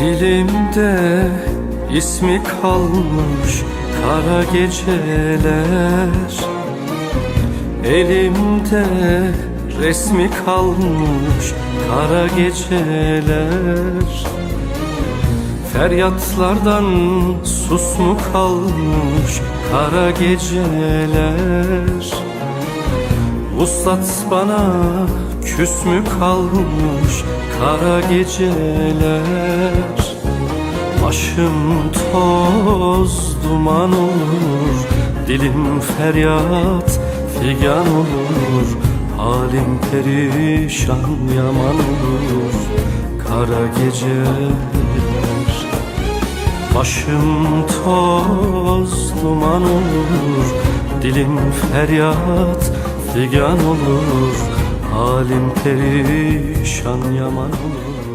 Dilimde ismi kalmış kara geceler. Elimde resmi kalmış kara geceler. Feryatlardan sus mu kalmış kara geceler? Vuslat bana küs mü kalmış kara geceler. Başım toz duman olur. Dilim feryat figan olur. Halim perişan yaman olur. Kara geceler. Başım toz duman olur. Dilim feryat figan olur Halim perişan yaman olur